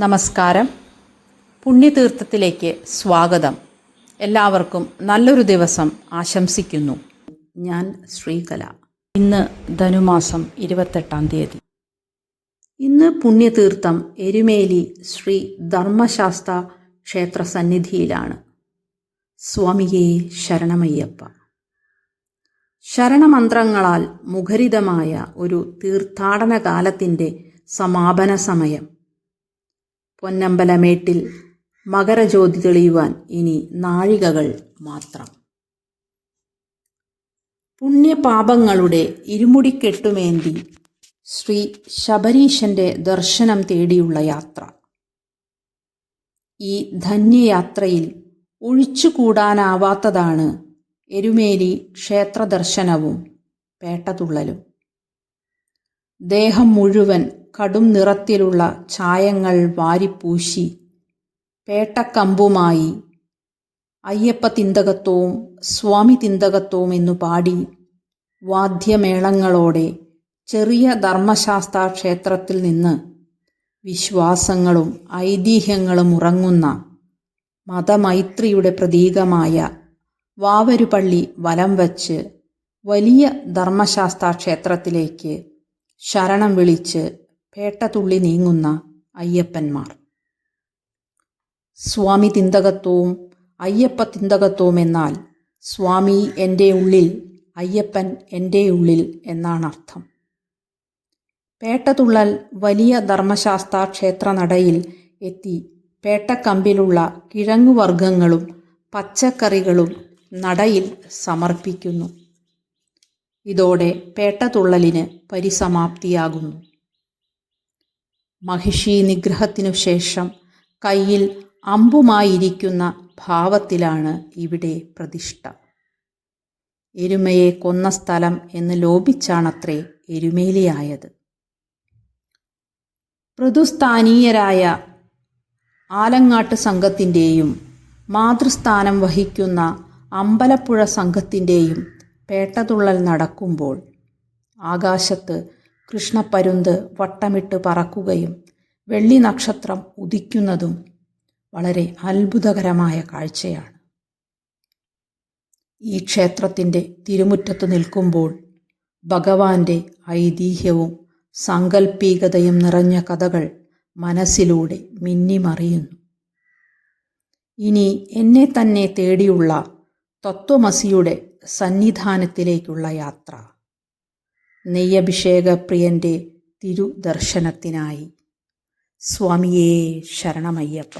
നമസ്കാരം. പുണ്യതീർത്ഥത്തിലേക്ക് സ്വാഗതം. എല്ലാവർക്കും നല്ലൊരു ദിവസം ആശംസിക്കുന്നു. ഞാൻ ശ്രീകല. ഇന്ന് ധനുമാസം ഇരുപത്തെട്ടാം തീയതി. ഇന്ന് പുണ്യതീർത്ഥം എരുമേലി ശ്രീ ധർമ്മശാസ്ത്ര ക്ഷേത്ര സന്നിധിയിലാണ് സ്വാമിയെ ശരണമയ്യപ്പ. ശരണമന്ത്രങ്ങളാൽ മുഖരിതമായ ഒരു തീർത്ഥാടന കാലത്തിന്റെ സമാപന സമയം പൊന്നമ്പലമേട്ടിൽ മകരജ്യോതി തെളിയുവാൻ ഇനി നാഴികകൾ മാത്രം. പുണ്യപാപങ്ങളുടെ ഇരുമുടിക്കെട്ടുമേന്തി ശ്രീ ശബരീശന്റെ ദർശനം തേടിയുള്ള യാത്ര. ഈ ധന്യയാത്രയിൽ ഒഴിച്ചുകൂടാനാവാത്തതാണ് എരുമേലി ക്ഷേത്രദർശനവും പേട്ടതുള്ളലും. ദേഹം മുഴുവൻ കടും നിറത്തിലുള്ള ചായങ്ങൾ വാരിപ്പൂശി പേട്ടക്കമ്പുമായി അയ്യപ്പ തിന്തകത്വവും സ്വാമി തിന്തകത്വവും എന്നു പാടി വാദ്യമേളങ്ങളോടെ ചെറിയ ധർമ്മശാസ്ത്ര ക്ഷേത്രത്തിൽ നിന്ന് വിശ്വാസങ്ങളും ഐതിഹ്യങ്ങളും ഉറങ്ങുന്ന മതമൈത്രിയുടെ പ്രതീകമായ വാവരുപള്ളി വലം വച്ച് വലിയ ധർമ്മശാസ്ത്ര ക്ഷേത്രത്തിലേക്ക് ശരണം വിളിച്ച് പേട്ടതുള്ളി നീങ്ങുന്ന അയ്യപ്പന്മാർ. സ്വാമി തിന്തകത്വവും അയ്യപ്പ തിന്തകത്വവും എന്നാൽ സ്വാമി എന്റെ ഉള്ളിൽ അയ്യപ്പൻ എന്റെ ഉള്ളിൽ എന്നാണ് അർത്ഥം പേട്ടതുള്ളൽ വലിയ ധർമ്മശാസ്ത്ര ക്ഷേത്ര നടയിൽ എത്തി പേട്ടക്കമ്പിലുള്ള കിഴങ്ങുവർഗങ്ങളും പച്ചക്കറികളും നടയിൽ സമർപ്പിക്കുന്നു. ഇതോടെ പേട്ടതുള്ളലിന് പരിസമാപ്തിയാകുന്നു. മഹിഷി നിഗ്രഹത്തിനു ശേഷം കയ്യിൽ അമ്പുമായിരിക്കുന്ന ഭാവത്തിലാണ് ഇവിടെ പ്രതിഷ്ഠ. എരുമയെ കൊന്ന സ്ഥലം എന്ന് ലോപിച്ചാണത്രേ എരുമേലിയായത്. പൃഥുസ്ഥാനീയരായ ആലങ്ങാട്ട് സംഘത്തിന്റെയും മാതൃസ്ഥാനം വഹിക്കുന്ന അമ്പലപ്പുഴ സംഘത്തിന്റെയും പേട്ടതുള്ളൽ നടക്കുമ്പോൾ ആകാശത്ത് കൃഷ്ണപ്പരുന്ത് വട്ടമിട്ട് പറക്കുകയും വെള്ളി നക്ഷത്രം ഉദിക്കുന്നതും വളരെ അത്ഭുതകരമായ കാഴ്ചയാണ്. ഈ ക്ഷേത്രത്തിന്റെ തിരുമുറ്റത്ത് നിൽക്കുമ്പോൾ ഭഗവാന്റെ ഐതിഹ്യവും സാങ്കല്പികതയും നിറഞ്ഞ കഥകൾ മനസ്സിലൂടെ മിന്നിമറിയുന്നു. ഇനി എന്നെ തന്നെ തേടിയുള്ള തത്വമസിയുടെ സന്നിധാനത്തിലേക്കുള്ള യാത്ര. നെയ്യഭിഷേകപ്രിയന്റെ തിരുദർശനത്തിനായി. സ്വാമിയേ ശരണമയ്യപ്പ.